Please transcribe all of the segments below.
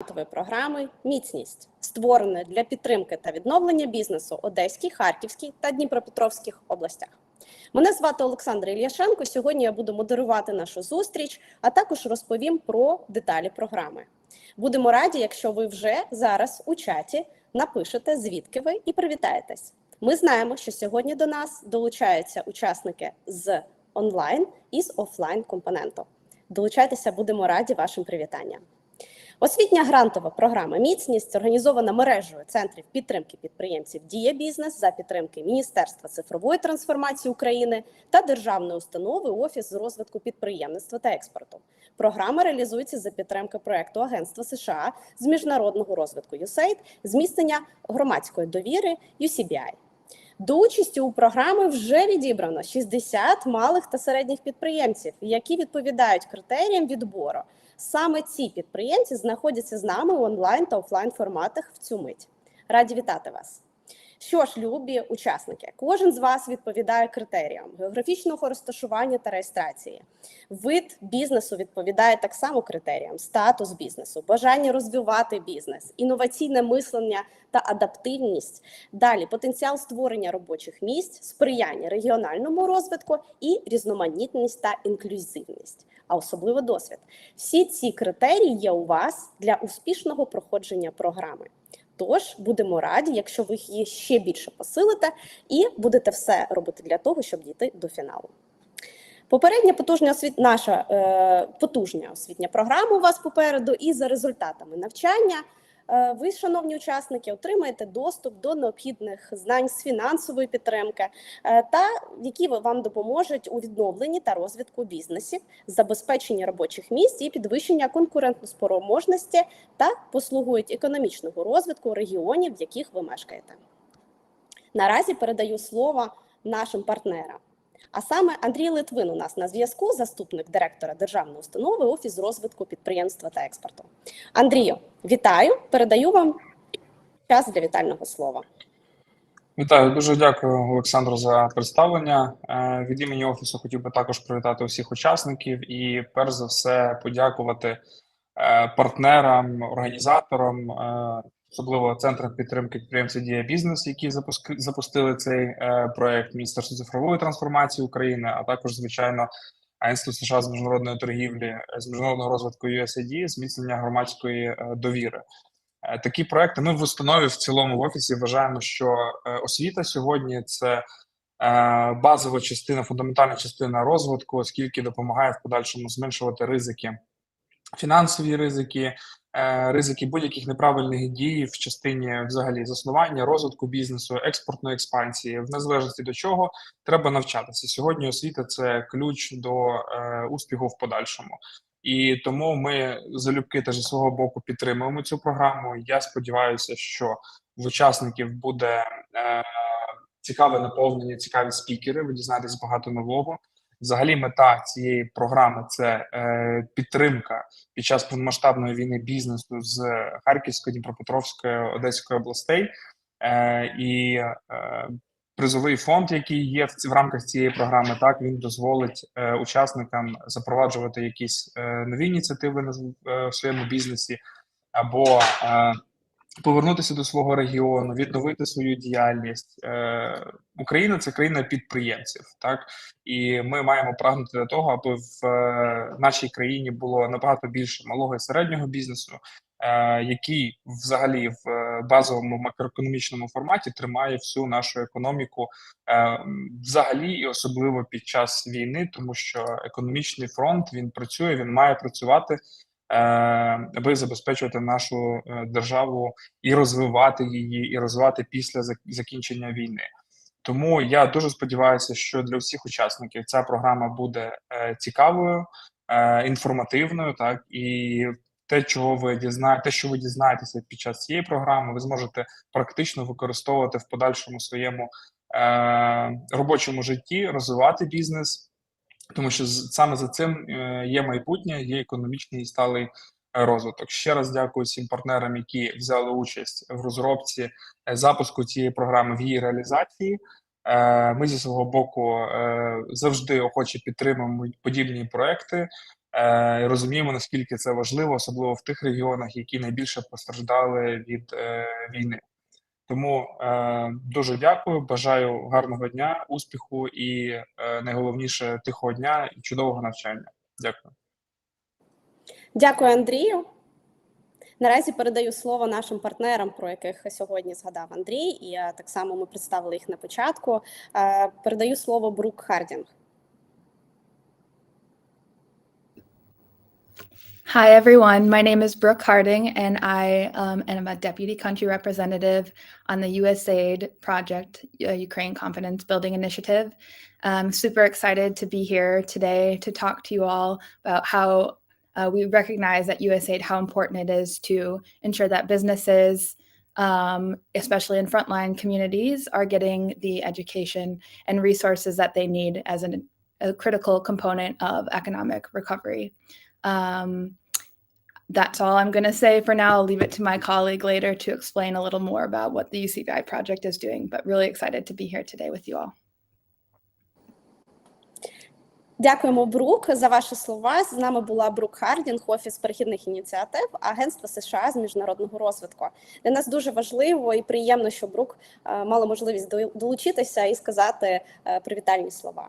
грантової програми Міцність, створеної для підтримки та відновлення бізнесу Одеській, Харківській та Дніпропетровських областях. Мене звати Олександр Ільяшенко. Сьогодні я буду модерувати нашу зустріч, а також розповім про деталі програми. Будемо раді, якщо ви вже зараз у чаті напишете, звідки ви і привітаєтесь. Ми знаємо, що сьогодні до нас долучаються учасники з онлайн і з офлайн компоненту. Долучайтеся, будемо раді вашим привітанням. Освітня грантова програма Міцність організована мережею центрів підтримки підприємців Дія бізнес за підтримки Міністерства цифрової трансформації України та державної установи Офіс з розвитку підприємництва та експорту. Програма реалізується за підтримки проекту Агентства США з міжнародного розвитку USAID, зміцнення громадської довіри UCBI. До участі у програмі вже відібрано 60 малих та середніх підприємців, які відповідають критеріям відбору. Саме ці підприємці знаходяться з нами в онлайн та офлайн форматах в цю мить. Раді вітати вас. Що ж, любі учасники, кожен з вас відповідає критеріям географічного розташування та реєстрації. Вид бізнесу відповідає так само критеріям: статус бізнесу, бажання розвивати бізнес, інноваційне мислення та адаптивність. Далі потенціал створення робочих місць, сприяння регіональному розвитку і різноманітність та інклюзивність, а особливо досвід. Всі ці критерії є у вас для успішного проходження програми. Тож будемо раді, якщо ви її ще більше посилите і будете все робити для того, щоб дійти до фіналу. Попередня потужня освіт... наша е, потужня освітня програма у вас попереду, і за результатами навчання ви, шановні учасники, отримаєте доступ до необхідних знань з фінансової підтримки, е, та які вам допоможуть у відновленні та розвитку бізнесів, забезпеченні робочих місць і підвищення конкурентоспроможності та послугують економічного розвитку регіонів, в яких ви мешкаєте. Наразі передаю слово нашим партнерам. А саме Андрій Литвин у нас на зв'язку, заступник директора державної установи Офіс розвитку підприємства та експорту. Андрію, вітаю! Передаю вам час для вітального слова. Вітаю, дуже дякую, Олександру, за представлення. Е, Від імені офісу хотів би також привітати усіх учасників і, перш за все, подякувати е, партнерам, організаторам, е, особливо центрам підтримки підприємців Дія Бізнес, які запуск- запустили цей е, проект Міністерства цифрової трансформації України, а також, звичайно, Інститут США з міжнародної торгівлі, з міжнародного розвитку USAID, зміцнення громадської е, довіри. Е, Такі проекти ми в установі в цілому в офісі вважаємо, що освіта сьогодні це базова частина, фундаментальна частина розвитку, оскільки допомагає в подальшому зменшувати ризики, фінансові ризики, ризики будь-яких неправильних дій в частині взагалі заснування, розвитку бізнесу, експортної експансії, в незалежності до чого треба навчатися. Сьогодні освіта це ключ до е, успіху в подальшому. І тому ми залюбки теж зі свого боку підтримуємо цю програму. Я сподіваюся, що в учасників буде е, цікаве наповнення, цікаві спікери. Ви дізнаєтесь багато нового. Взагалі, мета цієї програми це е, підтримка під час повномасштабної війни бізнесу з Харківської, Дніпропетровської, Одеської областей. Е, і е, призовий фонд, який є в, в рамках цієї програми, так він дозволить е, учасникам запроваджувати якісь е, нові ініціативи на е, в своєму бізнесі або е, повернутися до свого регіону, відновити свою діяльність. Е, Україна це країна підприємців, так і ми маємо прагнути до того, аби в е, нашій країні було набагато більше малого і середнього бізнесу, е, який взагалі в е, базовому макроекономічному форматі тримає всю нашу економіку, е, взагалі і особливо під час війни, тому що економічний фронт він працює, він має працювати. Е, Аби забезпечувати нашу е, державу і розвивати її, і розвивати після закінчення війни. Тому я дуже сподіваюся, що для всіх учасників ця програма буде е, цікавою, інформативною, так і те, чого ви дізнаєте, те, що ви дізнаєтеся під час цієї програми, ви зможете практично використовувати в подальшому своєму робочому житті, розвивати бізнес, тому що саме за цим е, є майбутнє, є економічний і сталий розвиток. Ще раз дякую всім партнерам, які взяли участь в розробці е, запуску цієї програми в її реалізації. Е, Ми зі свого боку завжди охоче підтримуємо подібні проекти. розуміємо, наскільки це важливо, особливо в тих регіонах, які найбільше постраждали від війни. Тому е, дуже дякую, бажаю гарного дня, успіху і е, найголовніше тихого дня і чудового навчання. Дякую. Дякую, Андрію. Наразі передаю слово нашим партнерам, про яких сьогодні згадав Андрій, і е, так само ми представили їх на початку. Е, Передаю слово Брук Хардінг. Hi, everyone. My name is Brooke Harding, and I um, am a deputy country representative on the USAID Project uh, Ukraine Confidence Building Initiative. I'm super excited to be here today to talk to you all about how uh, we recognize at USAID how important it is to ensure that businesses, um, especially in frontline communities, are getting the education and resources that they need as an, a critical component of economic recovery. Um, that's all I'm going to say for now. I'll leave it to my colleague later to explain a little more about what the UCBI project is doing, but really excited to be here today with you all. Дякуємо, Брук, за ваші слова. З нами була Брук Хардінг, офіс перехідних ініціатив, Агентство США з міжнародного розвитку. Для нас дуже важливо і приємно, що Брук е, мала можливість долучитися і сказати е, привітальні слова.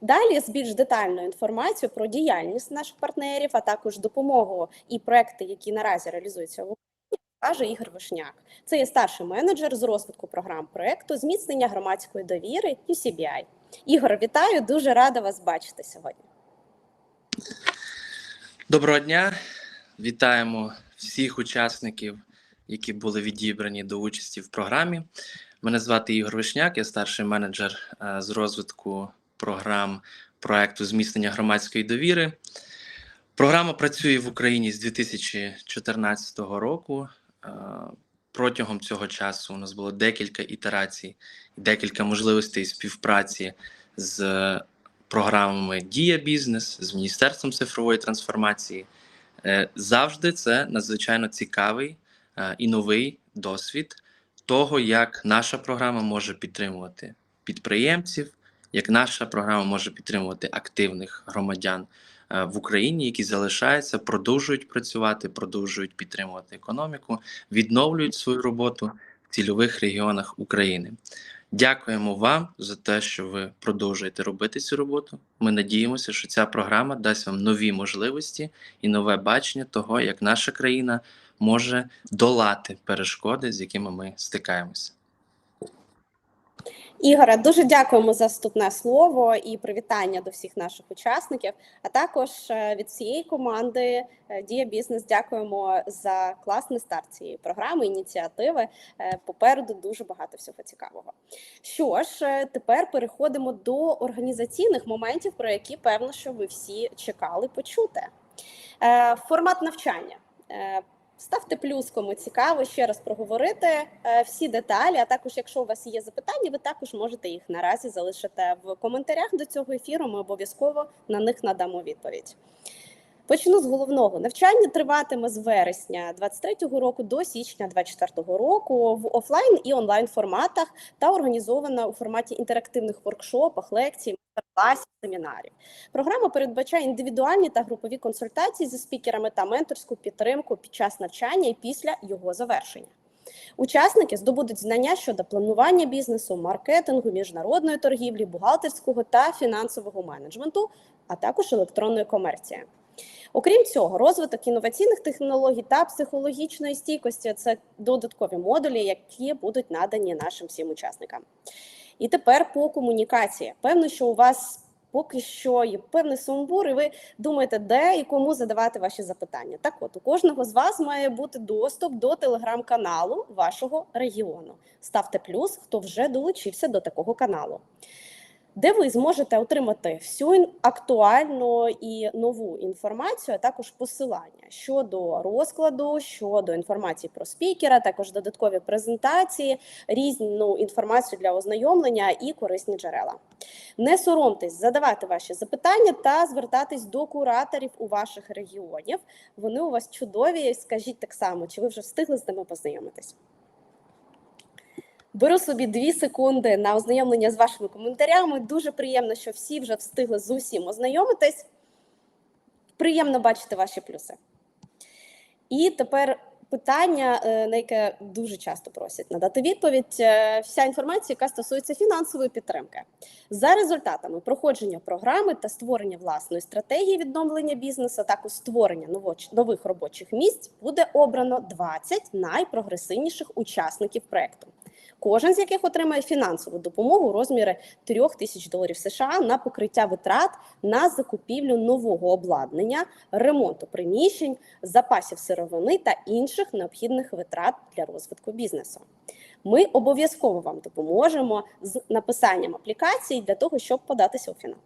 Далі з більш детальною інформацією про діяльність наших партнерів, а також допомогу і проекти, які наразі реалізуються в Україні, каже Ігор Вишняк. Це є старший менеджер з розвитку програм проекту зміцнення громадської довіри UCBI. Ігор, вітаю! Дуже рада вас бачити сьогодні. Доброго дня! Вітаємо всіх учасників, які були відібрані до участі в програмі. Мене звати Ігор Вишняк, я старший менеджер е, з розвитку програм проекту зміцнення громадської довіри. Програма працює в Україні з 2014 року. Е, Протягом цього часу у нас було декілька ітерацій, декілька можливостей співпраці з програмами Дія Бізнес з Міністерством цифрової трансформації. Е, Завжди це надзвичайно цікавий е, і новий досвід того, як наша програма може підтримувати підприємців, як наша програма може підтримувати активних громадян е, в Україні, які залишаються, продовжують працювати, продовжують підтримувати економіку, відновлюють свою роботу в цільових регіонах України. Дякуємо вам за те, що ви продовжуєте робити цю роботу. Ми надіємося, що ця програма дасть вам нові можливості і нове бачення того, як наша країна може долати перешкоди, з якими ми стикаємося. Ігоре, дуже дякуємо за вступне слово і привітання до всіх наших учасників. А також е, від всієї команди е, Дія Бізнес дякуємо за класний старт цієї програми, ініціативи. Е, Попереду дуже багато всього цікавого. Що ж, тепер переходимо до організаційних моментів, про які певно, що ви всі чекали почути. Формат навчання. Ставте плюс, кому цікаво ще раз проговорити е, всі деталі. А також, якщо у вас є запитання, ви також можете їх наразі залишити в коментарях до цього ефіру. Ми обов'язково на них надамо відповідь. Почну з головного. Навчання триватиме з вересня 23-го року до січня 24-го року в офлайн і онлайн форматах та організована у форматі інтерактивних воркшопах, лекцій, класів, семінарів. Програма передбачає індивідуальні та групові консультації зі спікерами та менторську підтримку під час навчання і після його завершення. Учасники здобудуть знання щодо планування бізнесу, маркетингу, міжнародної торгівлі, бухгалтерського та фінансового менеджменту, а також електронної комерції. Окрім цього, розвиток інноваційних технологій та психологічної стійкості це додаткові модулі, які будуть надані нашим всім учасникам. І тепер по комунікації. Певно, що у вас поки що є певний сумбур, і ви думаєте, де і кому задавати ваші запитання. Так от, у кожного з вас має бути доступ до телеграм-каналу вашого регіону. Ставте плюс, хто вже долучився до такого каналу. Де ви зможете отримати всю актуальну і нову інформацію, а також посилання щодо розкладу, щодо інформації про спікера, також додаткові презентації, різну інформацію для ознайомлення і корисні джерела. Не соромтесь задавати ваші запитання та звертатись до кураторів у ваших регіонів. Вони у вас чудові. Скажіть так само, чи ви вже встигли з ними познайомитись? Беру собі дві секунди на ознайомлення з вашими коментарями. Дуже приємно, що всі вже встигли з усім ознайомитись. Приємно бачити ваші плюси. І тепер питання, е, на яке дуже часто просять надати відповідь. Е, Вся інформація, яка стосується фінансової підтримки. За результатами проходження програми та створення власної стратегії відновлення бізнесу, також створення нових робочих місць, буде обрано 20 найпрогресивніших учасників проекту. Кожен з яких отримає фінансову допомогу у розмірі 3 тисяч доларів США на покриття витрат на закупівлю нового обладнання, ремонту приміщень, запасів сировини та інших необхідних витрат для розвитку бізнесу. Ми обов'язково вам допоможемо з написанням аплікації для того, щоб податися у фінал.